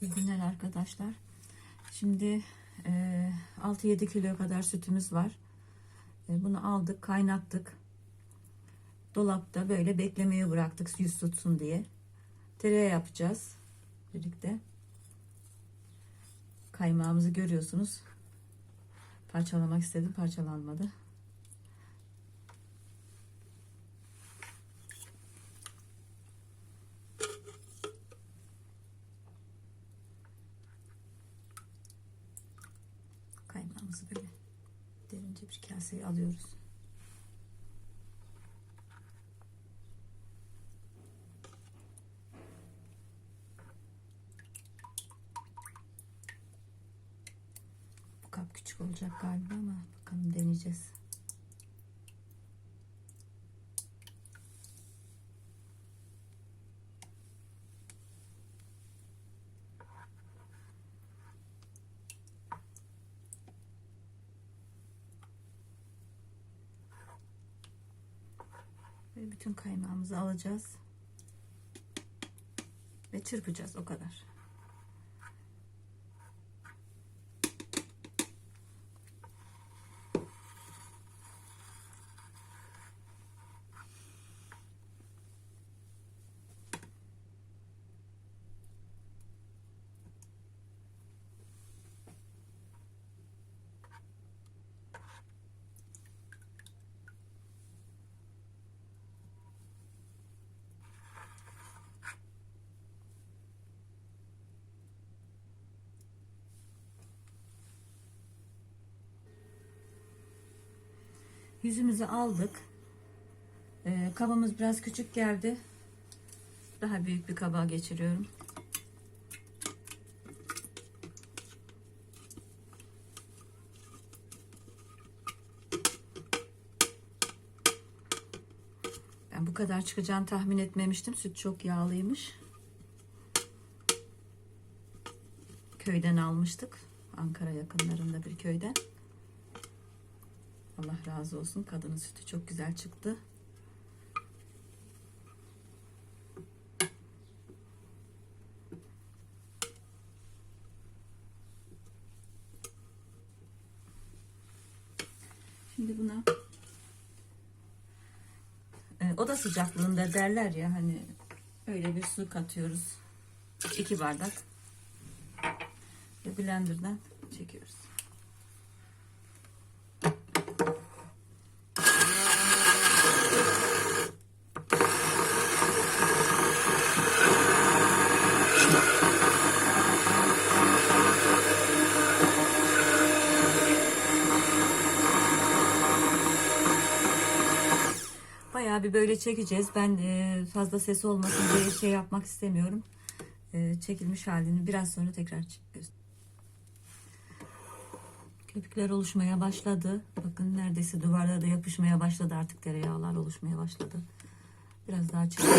İyi günler arkadaşlar. Şimdi e, 6-7 kilo kadar sütümüz var. E, bunu aldık, kaynattık. Dolapta böyle beklemeye bıraktık yüz tutsun diye. Tereyağı yapacağız birlikte. Kaymağımızı görüyorsunuz. Parçalamak istedim, parçalanmadı. Kaymağımızı böyle derince bir kaseye alıyoruz. Bu kap küçük olacak galiba ama bakalım deneyeceğiz. Ve bütün kaymağımızı alacağız. Ve çırpacağız o kadar. Yüzümüzü aldık. Ee, kabımız biraz küçük geldi. Daha büyük bir kaba geçiriyorum. Ben bu kadar çıkacağını tahmin etmemiştim. Süt çok yağlıymış. Köyden almıştık. Ankara yakınlarında bir köyden. Allah razı olsun. Kadının sütü çok güzel çıktı. Şimdi buna e, oda sıcaklığında derler ya hani öyle bir su katıyoruz. iki bardak. Ve blenderdan çekiyoruz. Bayağı bir böyle çekeceğiz. Ben e, fazla ses olmasın diye şey yapmak istemiyorum. E, çekilmiş halini biraz sonra tekrar çekiyoruz. Köpükler oluşmaya başladı. Bakın neredeyse duvarlara da yapışmaya başladı artık tereyağlar oluşmaya başladı. Biraz daha çekelim.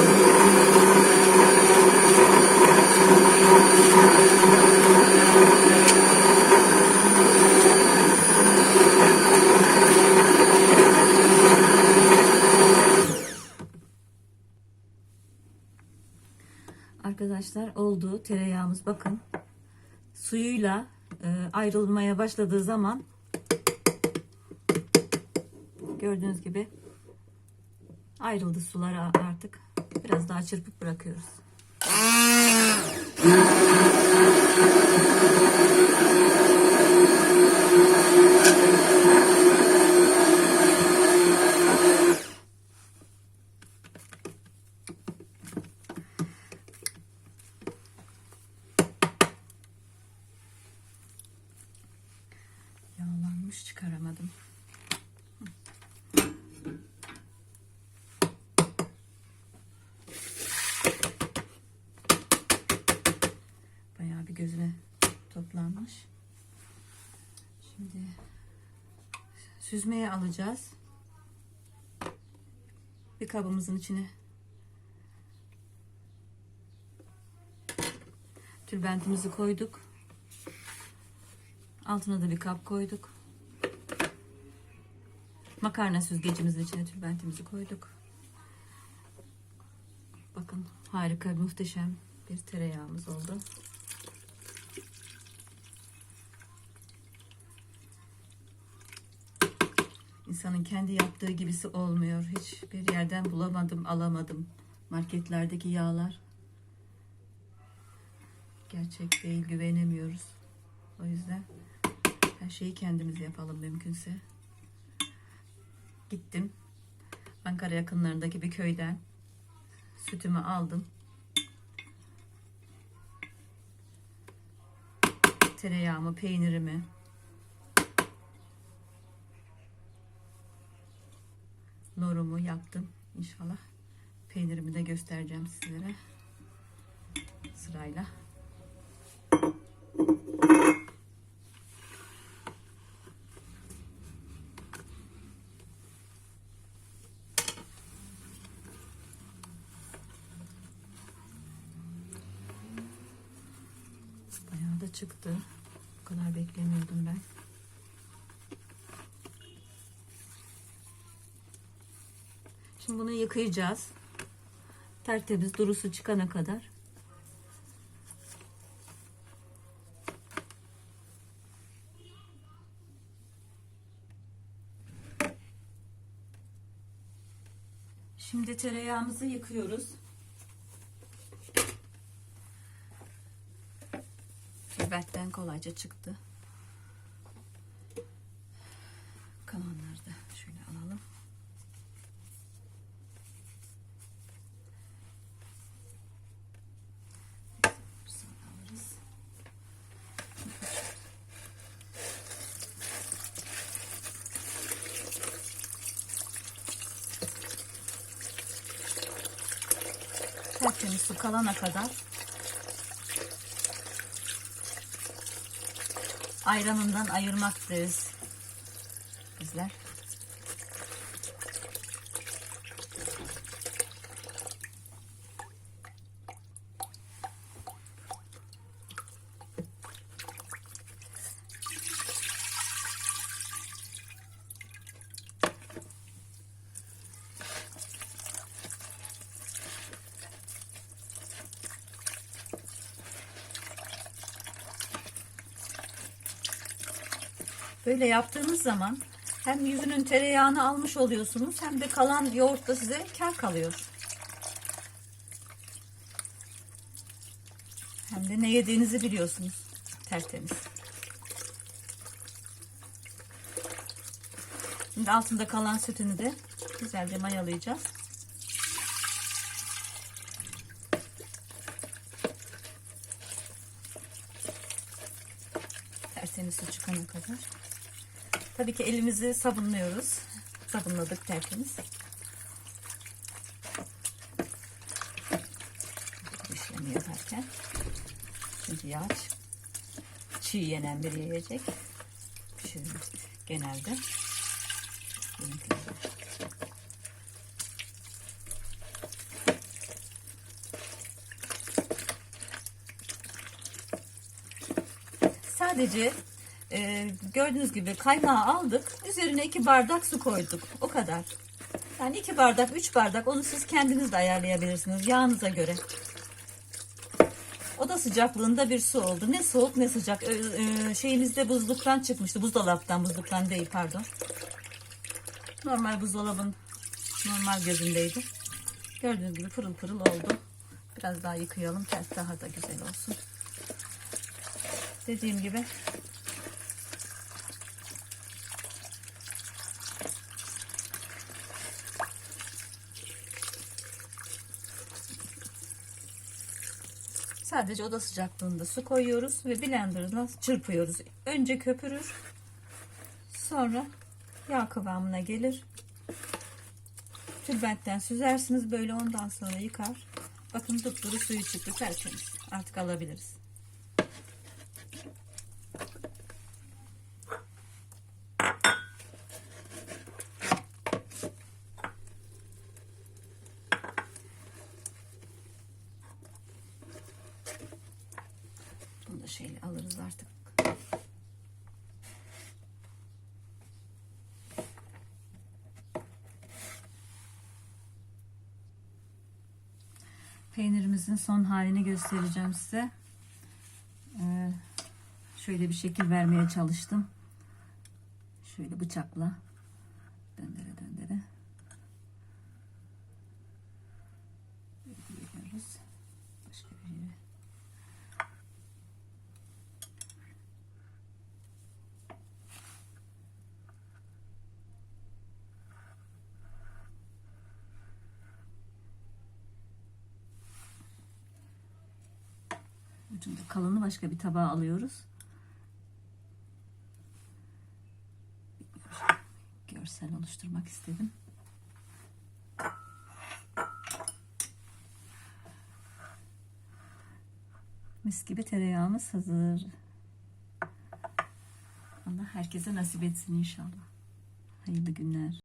Arkadaşlar oldu tereyağımız bakın suyuyla e, ayrılmaya başladığı zaman gördüğünüz gibi ayrıldı sulara artık biraz daha çırpıp bırakıyoruz. Yağlanmış çıkaramadım. Bayağı bir gözüne toplanmış. Şimdi süzmeye alacağız. Bir kabımızın içine tülbentimizi koyduk. Altına da bir kap koyduk. Makarna süzgecimizin içine tülbentimizi koyduk. Bakın harika muhteşem bir tereyağımız oldu. İnsanın kendi yaptığı gibisi olmuyor. Hiçbir yerden bulamadım, alamadım. Marketlerdeki yağlar gerçek değil, güvenemiyoruz. O yüzden her şeyi kendimiz yapalım mümkünse. Gittim. Ankara yakınlarındaki bir köyden sütümü aldım. Tereyağımı, peynirimi, norumu yaptım. İnşallah peynirimi de göstereceğim sizlere sırayla. Bayağı da çıktı. Bu kadar beklemiyordum ben. Şimdi bunu yıkayacağız. Tertemiz durusu çıkana kadar. Şimdi tereyağımızı yıkıyoruz. Tülbentten kolayca çıktı. Kalanları da şöyle alalım. Sonra alırız. Tertemiz su kalana kadar ayranından ayırmaktayız bizler. Böyle yaptığınız zaman hem yüzünün tereyağını almış oluyorsunuz hem de kalan yoğurt da size kar kalıyor. Hem de ne yediğinizi biliyorsunuz. Tertemiz. Şimdi altında kalan sütünü de güzelce mayalayacağız. Tertemiz su çıkana kadar. Tabii ki elimizi sabunluyoruz. Sabunladık tertemiz. İşlemi yaparken. Çünkü yağ çiğ yenen bir yiyecek. Pişirilmiş genelde. Sadece e, gördüğünüz gibi kaymağı aldık. Üzerine iki bardak su koyduk. O kadar. Yani iki bardak, üç bardak onu siz kendiniz de ayarlayabilirsiniz yağınıza göre. Oda sıcaklığında bir su oldu. Ne soğuk ne sıcak. Ö- ö, şeyimizde buzluktan çıkmıştı. Buzdolaptan, buzluktan değil pardon. Normal buzdolabın normal gözündeydi. Gördüğünüz gibi pırıl pırıl oldu. Biraz daha yıkayalım. Ters daha da güzel olsun. Dediğim gibi Sadece oda sıcaklığında su koyuyoruz ve blenderla çırpıyoruz. Önce köpürür. Sonra yağ kıvamına gelir. Tülbentten süzersiniz böyle ondan sonra yıkar. Bakın dupduru suyu çıktı tertemiz. Artık alabiliriz. Şeyle alırız artık. Peynirimizin son halini göstereceğim size. Ee, şöyle bir şekil vermeye çalıştım. Şöyle bıçakla Döndere döndere. Böyle Geliyoruz. Başka bir yere. Ucunda kalanı başka bir tabağa alıyoruz. Görsel oluşturmak istedim. Mis gibi tereyağımız hazır. Allah herkese nasip etsin inşallah. Hayırlı günler.